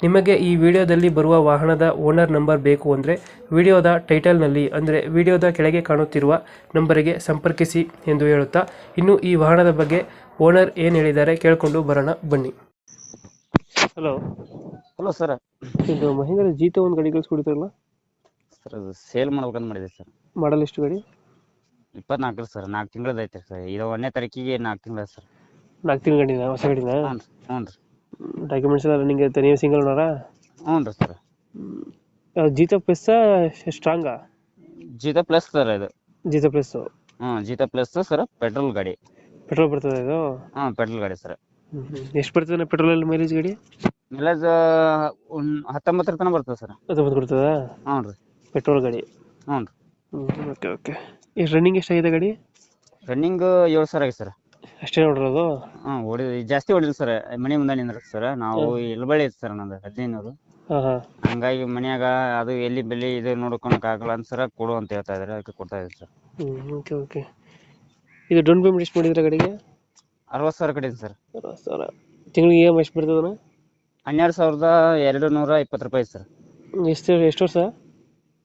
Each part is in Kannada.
ನಿಮಗೆ ಈ ವಿಡಿಯೋದಲ್ಲಿ ಬರುವ ವಾಹನದ ಓನರ್ ನಂಬರ್ ಬೇಕು ಅಂದರೆ ವಿಡಿಯೋದ ಟೈಟಲ್ನಲ್ಲಿ ಅಂದರೆ ವಿಡಿಯೋದ ಕೆಳಗೆ ಕಾಣುತ್ತಿರುವ ನಂಬರಿಗೆ ಸಂಪರ್ಕಿಸಿ ಎಂದು ಹೇಳುತ್ತಾ ಇನ್ನು ಈ ವಾಹನದ ಬಗ್ಗೆ ಓನರ್ ಏನು ಹೇಳಿದ್ದಾರೆ ಕೇಳಿಕೊಂಡು ಬರೋಣ ಬನ್ನಿ. ಹಲೋ ಹಲೋ ಸರ್ ಇದು ಮಹೇಂದ್ರ ಜೀತ ಒಂದು ಗಾಡಿ ಕಳಿಸ್ಕೊಡ್ತಾರಲ್ಲ ಸರ್ ಅದು ಸೇಲ್ ಮಾಡ್ಬೇಕಂತ ಮಾಡಿದೆ ಸರ್ ಮಾಡಲ್ ಎಷ್ಟು ಗಾಡಿ? ಇಪ್ಪತ್ನಾಲ್ಕರ ಸರ್ ನಾಲ್ಕು ತಿಂಗಳದ್ದು ಐತೆ ಸರ್ ಇದು ಒಂದನೇ ತಾರೀಕಿಗೆ ನಾಲ್ಕು ತಿಂಗಳ ಸರ್ ನಾಲ್ಕು ತಿಂಗಳ ಗಾಡಿನ? ಹೊಸ ಗಾಡಿನ? ಹ್ಞೂ ರೀ ಹ್ಞೂ ರೀ ಡಾಕ್ಯುಮೆಂಟ್ಸ್ ಎಲ್ಲ ರನ್ನಿಂಗ್ ಇರುತ್ತೆ ನೀವು ಸಿಂಗಲ್ ಓನರಾ ಹ್ಞೂ ರೀ ಸರ್. ಜೀತ ಪ್ಲಸ್ ಸ್ಟ್ರಾಂಗಾ ಜೀತ ಪ್ಲಸ್ ಸರ್ ಇದು. ಜೀತ ಪ್ಲಸ್ ಹ್ಞೂ ಜೀತ ಪ್ಲಸ್ ಸರ್ ಪೆಟ್ರೋಲ್ ಗಾಡಿ. ಪೆಟ್ರೋಲ್ ಬರ್ತದೆ ಇದು? ಹಾಂ ಪೆಟ್ರೋಲ್ ಗಾಡಿ ಸರ್. ಎಷ್ಟು ಬರ್ತದೆ ಪೆಟ್ರೋಲ್ ಮೈಲೇಜ್ ಗಾಡಿ? ಮೈಲೇಜ್ ಹತ್ತೊಂಬತ್ತರ ತನಕ ಬರ್ತದೆ ಸರ್. ಹತ್ತೊಂಬತ್ತು ಬರ್ತದಾ? ಹ್ಞೂ ರೀ. ಪೆಟ್ರೋಲ್ ಗಾಡಿ. ಹ್ಞೂ ರೀ. ಓಕೆ ಓಕೆ ರನ್ನಿಂಗ್ ಎಷ್ಟಾಗಿದೆ ಗಾಡಿ? ರನ್ನಿಂಗ್ ಏಳು ಸಾವಿರ ಆಗಿದೆ ಸರ್. ಅಷ್ಟೇ ನೋಡಿರೋದು ಹಾ ಹೊಡಿ ಜಾಸ್ತಿ ಹೊಡಿಲ್ಲ ಸರ್. ಮನೆ ಮುಂದೆ ನಿಂದ್ರ ಸರ್. ನಾವು ಇಲ್ಬಳ್ಳಿ ಐತೆ ಸರ್ ನಂದು ಹದಿನೈದು ಹಾಂ ಹಾಂ. ಹಂಗಾಗಿ ಮನ್ಯಾಗ ಅದು ಎಲ್ಲಿ ಬೆಲೆ ಇದು ನೋಡ್ಕೊಳಕ್ ಆಗಲ್ಲ ಅಂತ ಸರ್ ಕೊಡು ಅಂತ ಹೇಳ್ತಾ ಇದ್ದಾರೆ. ಅದಕ್ಕೆ ಕೊಡ್ತಾ ಇದ್ದೀನಿ ಸರ್. ಹ್ಞೂ ಓಕೆ ಓಕೆ ಇದು ಡೌನ್ ಪೇಮೆಂಟ್ ಎಷ್ಟು ಮಾಡಿದ್ರೆ ಗಾಡಿಗೆ ಅರವತ್ತು ಸಾವಿರ ಕಡೆ ಸರ್. ಅರವತ್ತು ಸಾವಿರ. ತಿಂಗಳಿಗೆ ಇ ಎಂ ಎಷ್ಟು ಬರ್ತದಣ್ಣ ಹನ್ನೆರಡು ಸಾವಿರದ ಎರಡು ನೂರ ಇಪ್ಪತ್ತು ರೂಪಾಯಿ ಸರ್. ಎಷ್ಟು ಎಷ್ಟು ವರ್ಷ?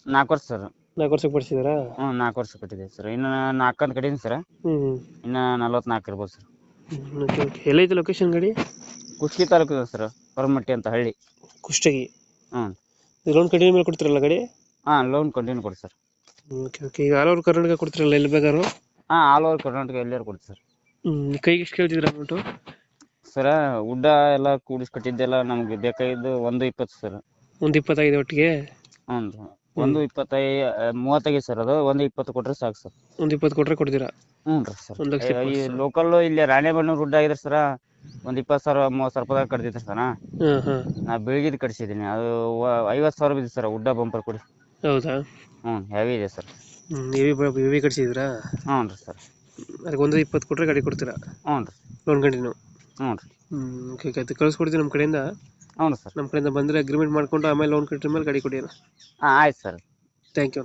ನಾಲ್ಕು ವರ್ಷ ಸರ್. ನಾಲ್ಕು ವರ್ಷಕ್ಕೆ ಪಡಿಸಿದಾರಾ ಹ್ಞೂ ನಾಲ್ಕು ವರ್ಷ ಕಟ್ಟಿದೆ ಸರ್. ಇನ್ನು ನಾಲ್ಕು ಅಂತ ಕಟ್ಟಿದ್ದೀನಿ ಸರ್. ಹ್ಞೂ ಇನ್ನು ನಲ್ವತ್ನಾಲ್ಕು ಇರ್ಬೋದು ಸರ್. Okay okay. ಎಲ್ಲೈತೆ ಲೊಕೇಶನ್ ಗಾಡಿ? ಕುಷ್ಟಗಿ ತಾಲೂಕು ಇದೆ ಸರ್ ಹೊರಮಟ್ಟಿ ಅಂತ ಹಳ್ಳಿ. ಕುಷ್ಟಗಿ? ಹ್ಞೂ. ಲೋನ್ ಕಂಟಿನ್ಯೂ ಮೇಲೆ ಕೊಡ್ತಿರಲ್ಲ ಗಾಡಿ? ಹಾಂ ಲೋನ್ ಕಂಟಿನ್ಯೂ ಕೊಡಿ ಸರ್. Okay okay. ಈಗ ಆಲ್ ಓವರ್ ಕರ್ನಾಟಕ ಕೊಡ್ತಿರಲ್ಲ ಎಲ್ಲಿ ಬೇಕಾದ್ರು? ಹಾಂ ಆಲ್ ಓವರ್ ಕರ್ನಾಟಕ ಎಲ್ಲಾರು ಕೊಡಿ ಸರ್. ಹ್ಞೂ ಕೈಗೆ ಎಷ್ಟು ಕೇಳ್ತಿದ್ರ ಅಮೌಂಟು ಸರ ಉಡ್ಡ ಎಲ್ಲ ಕೂಡಿಸಿ ಕಟ್ಟಿದ್ದೆಲ್ಲ ನಮಗೆ ಬೇಕಾಗಿದ್ದು ಒಂದು ಇಪ್ಪತ್ತು ಸರ್. ಒಂದು ಇಪ್ಪತ್ತಾಗಿದೆ ಒಟ್ಟಿಗೆ? ಹ್ಞೂ ಒಂದು ಇಪ್ಪತ್ತೈ ಮೂವತ್ತೈದು ಸರ್ ಅದು ಒಂದು ಇಪ್ಪತ್ತು ಕೊಟ್ರೆ ಸಾಕು ಸರ್. ಒಂದು ಇಪ್ಪತ್ತು ಕೊಟ್ರೆ ಕೊಡ್ತೀರಾ? ಹ್ಞೂ ರೀ ಸರ್. ಒಂದ್ ಲಕ್ಷ ಈ ಇಪ್ಪತ್ತು ಲೋಕಲ್ ಇಲ್ಲಿ ರಾಣೆಬೆನ್ನೂರು ಉಡ್ಡ ಆಗಿದ್ರೆ ಸರ ಒಂದು ಇಪ್ಪತ್ತು ಸಾವಿರ ಮೂವತ್ತು ಸಾವಿರ ರೂಪಾಯಿ ಕಟ್ತಿದ್ರು ಸರ್. ಹಾಂ ಹಾಂ. ನಾ ಬೆಳಗಿದ್ ಕಟ್ಸಿದ್ದೀನಿ ಅದು ಐವತ್ತು ಸಾವಿರ ಬಿದ್ದಿದೆ ಸರ್ ಉಡ್ಡ ಬಂಪರ್ ಕೊಡಿ. ಹೌದಾ? ಹ್ಞೂ ಹೆವಿ ಇದೆ ಸರ್. ಹೆವಿ ಹೆವಿ ಕಟ್ಸಿದ್ರಾ ಹ್ಞೂ ರೀ ಸರ್. ಅದಕ್ಕೆ ಒಂದು ಇಪ್ಪತ್ತು ಕೊಟ್ಟರೆ ಗಾಡಿ ಕೊಡ್ತೀರಾ? ಹ್ಞೂ ರೀ. ಲೋನ್ ಕಂಟಿನ್ಯೂ ಹ್ಞೂ ರೀ. ಹ್ಞೂ ಓಕೆ ಓಕೆ ಅದು ನಮ್ಮ ಕಡೆಯಿಂದ. ಹ್ಞೂ ಸರ್. ನಮ್ಮ ಕಡೆಯಿಂದ ಬಂದರೆ ಅಗ್ರಿಮೆಂಟ್ ಮಾಡ್ಕೊಂಡು ಆಮೇಲೆ ಲೋನ್ ಕಟ್ಟಿದ ಮೇಲೆ ಗಾಡಿ ಕೊಡಿ ಹಾಂ ಆಯ್ತು ಸರ್. Thank you